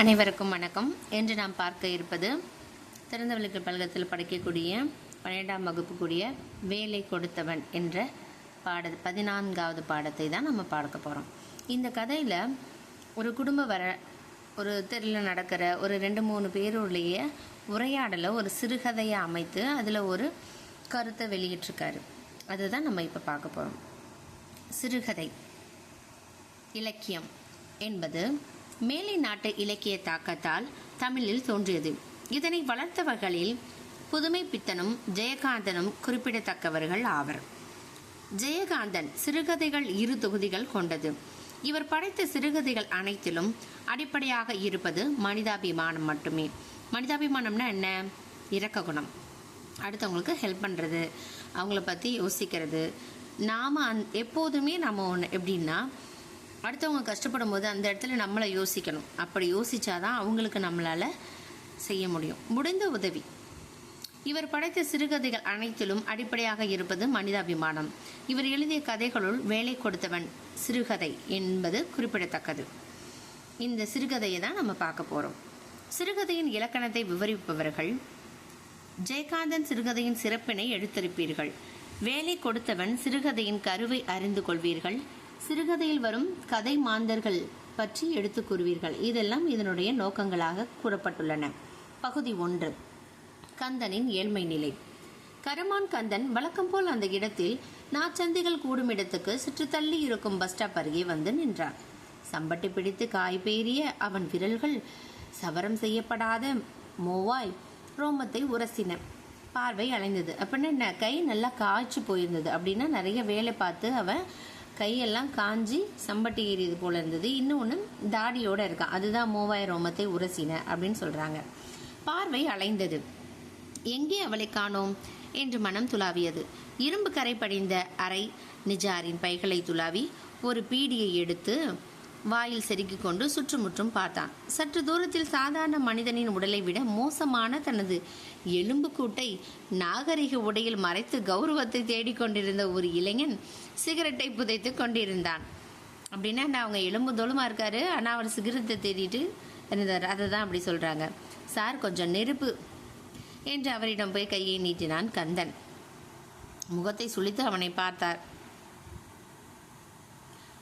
அனைவருக்கும் வணக்கம். இன்று நாம் பார்க்க இருப்பது திறந்தவெளிக்கல் பழகத்தில் படிக்கக்கூடிய பன்னிரெண்டாம் வகுப்புக்குரிய வேலை கொடுத்தவன் என்ற பாட பதினான்காவது பாடத்தை தான் நம்ம பார்க்க போகிறோம் இந்த கதையில் ஒரு குடும்பம் வர ஒரு தெருவில் நடக்கிற ஒரு ரெண்டு மூணு பேருடைய உரையாடலை ஒரு சிறுகதையை அமைத்து அதில் ஒரு கருத்தை வெளியிட்டிருக்காரு. அதுதான் நம்ம இப்போ பார்க்க போகிறோம் சிறுகதை இலக்கியம் என்பது மேலை நாட்டு இலக்கிய தாக்கத்தால் தமிழில் தோன்றியது. இதனை வளர்த்தவர்களில் புதுமை பித்தனும் ஜெயகாந்தனும் குறிப்பிடத்தக்கவர்கள் ஆவர். ஜெயகாந்தன் சிறுகதைகள் இரு தொகுதிகள் கொண்டது. இவர் படைத்த சிறுகதைகள் அனைத்திலும் அடிப்படையாக இருப்பது மனிதாபிமானம் மட்டுமே. மனிதாபிமானம்னா என்ன? இரக்க குணம். அடுத்தவங்களுக்கு ஹெல்ப் பண்ணுறது அவங்கள பற்றி யோசிக்கிறது. நாம் அந் எப்போதுமே நம்ம ஒன்று எப்படின்னா அடுத்தவங்க கஷ்டப்படும் போது அந்த இடத்துல நம்மளை யோசிக்கணும். அப்படி யோசிச்சாதான் அவங்களுக்கு நம்மளால் செய்ய முடியும். முடிந்த உதவி. இவர் படைத்த சிறுகதைகள் அனைத்திலும் அடிப்படையாக இருப்பது மனிதாபிமானம். இவர் எழுதிய கதைகளுள் வேலை கொடுத்தவன் சிறுகதை என்பது குறிப்பிடத்தக்கது. இந்த சிறுகதையை தான் நம்ம பார்க்க போகிறோம் சிறுகதையின் இலக்கணத்தை விவரிப்பவர்கள் ஜெயகாந்தன் சிறுகதையின் சிறப்பினை எடுத்திருப்பீர்கள். வேலை கொடுத்தவன் சிறுகதையின் கருவை அறிந்து கொள்வீர்கள். சிறுகதையில் வரும் கதை மாந்தர்கள் பற்றி எடுத்துக் கூறுவீர்கள். இதெல்லாம் இதனுடைய நோக்கங்களாக கூறப்பட்டுள்ளன. பகுதி ஒன்று. கந்தனின் ஏழ்மை நிலை. கருமான் கந்தன் வழக்கம் போல் அந்த இடத்தில் நாச்சந்திகள் கூடும் இடத்துக்கு சுற்று தள்ளி இருக்கும் பஸ் ஸ்டாப் அருகே வந்து நின்றான். சம்பட்டி பிடித்து காய் பேரிய அவன் விரல்கள் சவரம் செய்யப்படாத மோவாய் ரோமத்தை உரசின. பார்வை அலைந்தது. அப்படின்னா என்ன? கை நல்லா காய்ச்சி போயிருந்தது அப்படின்னா நிறைய வேலை பார்த்து அவன் கையெல்லாம் காஞ்சி சம்பட்டி ஏறியது போல இருந்தது. இன்னொன்று தாடியோட இருக்கான் அதுதான் மூவாயிரம் ரோமத்தை உரசின அப்படின்னு சொல்றாங்க. பார்வை அலைந்தது. எங்கே அவளை காணோம்? என்று மனம் துளாவியது. இரும்பு கரை படிந்த அறை நிஜாரின் பைகளை துளாவி ஒரு பீடியை எடுத்து வாயில் செருக்கிக் கொண்டு சுற்றுமுற்றும் பார்த்தான். சற்று தூரத்தில் சாதாரண மனிதனின் உடலை விட மோசமான தனது எலும்பு கூட்டை நாகரிக உடையில் மறைத்து கௌரவத்தை தேடிக்கொண்டிருந்த ஒரு இளைஞன் சிகரெட்டை புதைத்து கொண்டிருந்தான். அப்படின்னா நான் அவங்க எலும்பு தோலுமா இருக்காரு ஆனால் அவர் சிகரத்தை தேடிட்டு இருந்தார். அதை தான் அப்படி சொல்கிறாங்க சார் கொஞ்சம் நெருப்பு என்று அவரிடம் போய் கையை நீட்டினான் கந்தன். முகத்தை சுளித்து அவனை பார்த்தார்.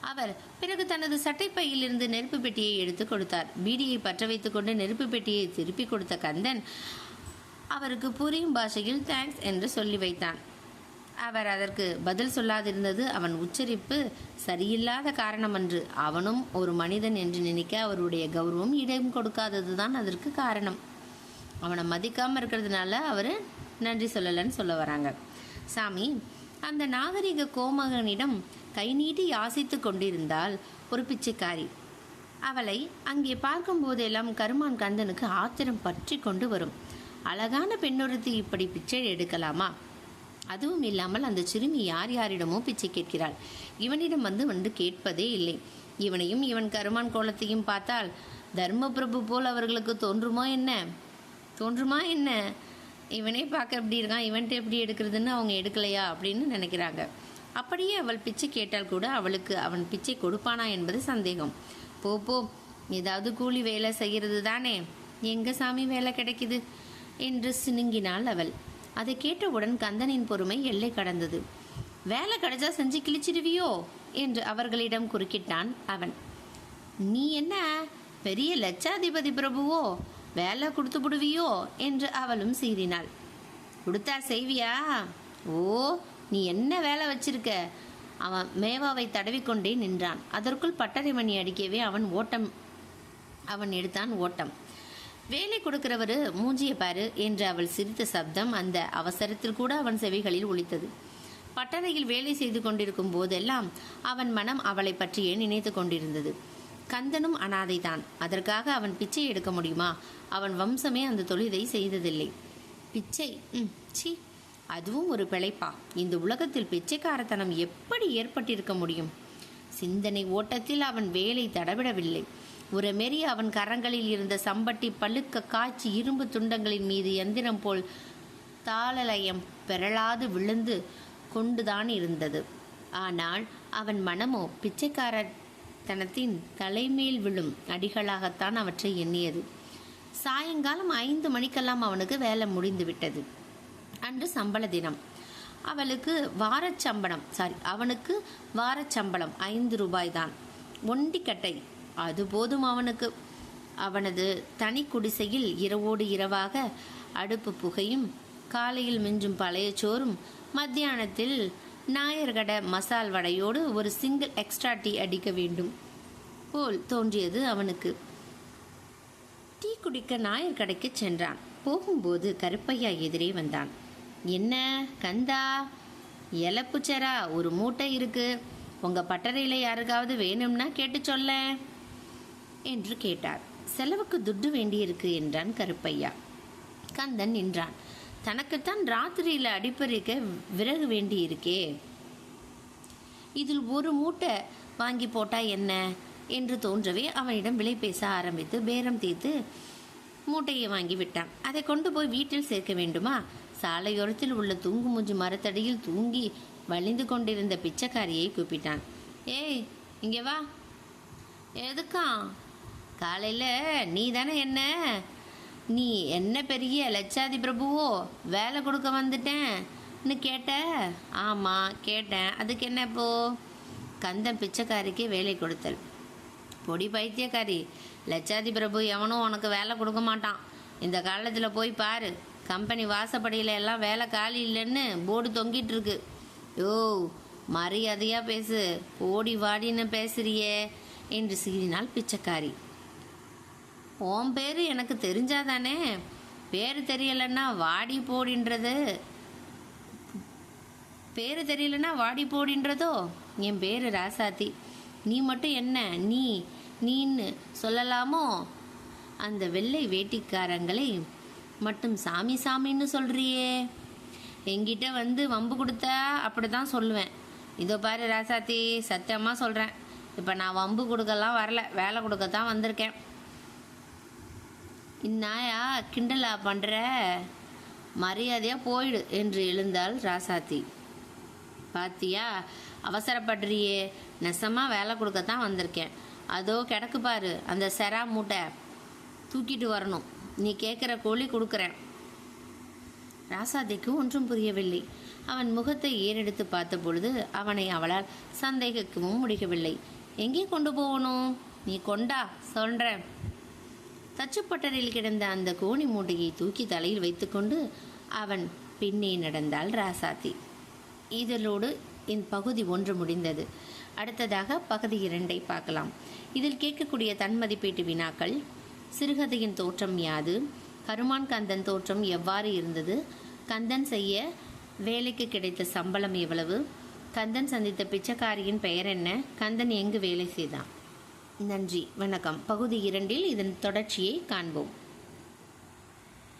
அவர் பிறகு தனது சட்டைப்பையிலிருந்து நெருப்பு பெட்டியை எடுத்து கொடுத்தார். பீடியை பற்ற வைத்துக்கொண்டு நெருப்பு பெட்டியை திருப்பி கொடுத்த கந்தன் அவருக்கு புரியும் பாஷையில் தேங்க்ஸ் என்று சொல்லி வைத்தான். அவர் அதற்கு பதில் சொல்லாதிருந்தது அவன் உச்சரிப்பு சரியில்லாத காரணம் அன்று. அவனும் ஒரு மனிதன் என்று நினைக்க அவருடைய கௌரவம் இடம் கொடுக்காததுதான் அதற்கு காரணம். அவனை மதிக்காமல் இருக்கிறதுனால அவர் நன்றி சொல்லலைன்னு சொல்ல வராங்க. சாமி அந்த நாகரிக கோமகனிடம் கை நீட்டி யாசித்து கொண்டிருந்தாள் ஒரு பிச்சைக்காரி. அவளை அங்கே பார்க்கும் போதெல்லாம் கருமான் கந்தனுக்கு ஆத்திரம் பற்றி கொண்டு வரும். அழகான பெண்ணொருத்தி இப்படி பிச்சை எடுக்கலாமா? அதுவும் இல்லாமல் அந்த சிறுமி யார் யாரிடமோ பிச்சை கேட்கிறாள். இவனிடம் வந்து வந்து கேட்பதே இல்லை. இவனையும் இவன் கருமான் கோலத்தையும் பார்த்தால் தர்மபிரபு போல் அவர்களுக்கு தோன்றுமா என்ன? தோன்றுமா என்ன? இவனே பார்க்க எப்படி இருக்கான்? இவன்ட்டு எப்படி எடுக்கிறதுன்னு அவங்க எடுக்கலையா? அப்படின்னு நினைக்கிறாங்க. அப்படியே அவள் பிச்சை கேட்டால் கூட அவளுக்கு அவன் பிச்சை கொடுப்பானா என்பது சந்தேகம். போ போ ஏதாவது கூலி வேலை செய்கிறது தானே. எங்க சாமி வேலை கிடைக்குது? என்று சினுங்கினாள் அவள். அதை கேட்டவுடன் கந்தனின் பொறுமை எல்லை கடந்தது. வேலை கிடைச்சா செஞ்சு கிழிச்சிடுவியோ? என்று அவர்களிடம் குறுக்கிட்டான் அவன். நீ என்ன? பெரிய லட்சாதிபதி பிரபுவோ? வேலை கொடுத்து விடுவியோ என்று அவளும் சீறினாள். கொடுத்தா செய்வியா? ஓ நீ என்ன வேலை வச்சிருக்க? அவன் மேவாவை தடவிக்கொண்டே நின்றான். அதற்குள் பட்டறை மணி அடிக்கவே அவன் ஓட்டம் அவன் எடுத்தான் ஓட்டம். வேலை கொடுக்கிறவர் மூஞ்சிய பாரு என்று அவள் சிரித்த சப்தம் அந்த அவசரத்தில் கூட அவன் செவிகளில் ஒழித்தது பட்டறையில் வேலை செய்து கொண்டிருக்கும் போதெல்லாம் அவன் மனம் அவளை பற்றியே நினைத்து கொண்டிருந்தது. கந்தனும் அனாதைதான். அதற்காக அவன் பிச்சை எடுக்க முடியுமா? அவன் வம்சமே அந்த தொழிலை செய்ததில்லை. பிச்சை? ம் சீ அதுவும் ஒரு பிழைப்பா? இந்த உலகத்தில் பிச்சைக்காரத்தனம் எப்படி ஏற்பட்டிருக்க முடியும்? சிந்தனை ஓட்டத்தில் அவன் வேலை தடவிடவில்லை. ஒரு மெறி அவன் கரங்களில் இருந்த சம்பட்டி பழுக்க காய்ச்சி இரும்பு துண்டங்களின் மீது எந்திரம் போல் தாளலயம் பெறலாது விழுந்து கொண்டுதான் இருந்தது. ஆனால் அவன் மனமோ பிச்சைக்காரத்தனத்தின் தலைமேல் விழும் அடிகளாகத்தான் அவற்றை எண்ணியது. சாயங்காலம் ஐந்து மணிக்கெல்லாம் அவனுக்கு வேலை முடிந்துவிட்டது. அன்று சம்பள தினம். அவளுக்கு வாரச்சம்பளம் சாரி அவனுக்கு வாரச்சம்பளம் ஐந்து ரூபாய் தான். ஒண்டிக்கட்டை அது போதும் அவனுக்கு. அவனது தனி குடிசையில் இரவோடு இரவாக அடுப்பு புகையும் காலையில் மிஞ்சும் பழைய சோறும் மத்தியானத்தில் நாயர்கட மசால் வடையோடு ஒரு சிங்கிள் எக்ஸ்ட்ரா டீ அடிக்க வேண்டும். போல் தோன்றியது அவனுக்கு. டீ குடிக்க நாயர் கடைக்கு சென்றான். போகும்போது கருப்பையா எதிரே வந்தான். என்ன கந்தா? எலப்புச்சரா ஒரு மூட்டை இருக்கு. உங்க பட்டறையில் யாருக்காவது வேணும்னா கேட்டு சொல்ல என்று கேட்டார். செலவுக்கு துட்டு வேண்டியிருக்கு என்றான் கருப்பையா. கந்தன் நின்றான். தனக்குத்தான் ராத்திரியில் அடிப்பறிக்க விறகு வேண்டியிருக்கே. இதில் ஒரு மூட்டை வாங்கி போட்டா என்ன? என்று தோன்றவே அவனிடம் விலை பேச ஆரம்பித்து பேரம் தீர்த்து மூட்டையை வாங்கி விட்டான். அதை கொண்டு போய் வீட்டில் சேர்க்க வேண்டுமா? சாலையோரத்தில் உள்ள தூங்கு மூஞ்சி மரத்தடியில் தூங்கி வலிந்து கொண்டிருந்த பிச்சைக்காரியை கூப்பிட்டான். ஏய் இங்கே வா. எதுக்கா? காலையில் நீ தானே என்ன? நீ என்ன பெரிய லட்சாதி பிரபுவோ? வேலை கொடுக்க வந்துட்டேன்னு கேட்ட? ஆமாம் கேட்டேன். அதுக்கு என்ன இப்போ? கந்தன் பிச்சைக்காரிக்கு வேலை கொடுத்தல். பொடி பைத்தியக்காரி. லட்சாதி பிரபு எவனும் உனக்கு வேலை கொடுக்க மாட்டான். இந்த காலத்தில் போய் பாரு. கம்பெனி வாசப்படியில் எல்லாம் வேலை காலி இல்லைன்னு போர்டு தொங்கிட்டு இருக்கு. யோ மரியாதையாக பேசு. ஓடி வாடின்னு பேசுறியே என்று சீறினாள் பிச்சைக்காரி. உன் பேர் எனக்கு தெரிஞ்சாதானே? பேர் தெரியலன்னா வாடி போடின்றது. பேர் தெரியலன்னா வாடி போடின்றதோ? என் பேர் ராசாத்தி. நீ மட்டும் என்ன? நீ நீன்னு சொல்லலாமோ? அந்த வெள்ளை வேட்டிக்காரங்களை மட்டும் சாமி சாமின்னு சொல்றியே. என்கிட்ட வந்து வம்பு கொடுத்தா அப்படி தான் சொல்லுவேன். இதோ பாரு ராசாத்தி சத்தியமாக சொல்கிறேன் இப்போ நான் வம்பு கொடுக்கலாம் வரல வேலை கொடுக்க தான் வந்திருக்கேன். இந்நாயா கிண்டலா பண்ணுற மரியாதையாக போயிடு என்று எழுந்தாள் ராசாத்தி. பாத்தியா அவசரப்படுறியே. நெசமாக வேலை கொடுக்கத்தான் வந்திருக்கேன். அதோ கிடக்கு பாரு அந்த செரா மூட்டை. தூக்கிட்டு வரணும். நீ கேட்குற கோழி கொடுக்குறேன். ராசாதிக்கு ஒன்றும் புரியவில்லை. அவன் முகத்தை ஏறெடுத்து பார்த்த பொழுது அவனை அவளால் சந்தேகிக்கவும் முடியவில்லை. எங்கே கொண்டு போகணும்? நீ கொண்டா சொல்கிறேன் தச்சுப்பட்டரில் கிடந்த அந்த கோணி மூட்டையை தூக்கி தலையில் வைத்துக்கொண்டு அவன் பின்னே நடந்தாள் ராசாத்தி இதலோடு என் பகுதி ஒன்று முடிந்தது. அடுத்ததாக பகுதி இரண்டை பார்க்கலாம். இதில் கேட்கக்கூடிய தன்மதிப்பீட்டு வினாக்கள் சிறுகதையின் தோற்றம் யாது கருமான் கந்தன் தோற்றம் எவ்வாறு இருந்தது கந்தன் செய்ய வேலைக்கு கிடைத்த சம்பளம் எவ்வளவு கந்தன் சந்தித்த பிச்சைக்காரியின் பெயர் என்ன கந்தன் எங்கு வேலை செய்தான்? நன்றி வணக்கம். பகுதி இரண்டில் இதன் தொடர்ச்சியை காண்போம்.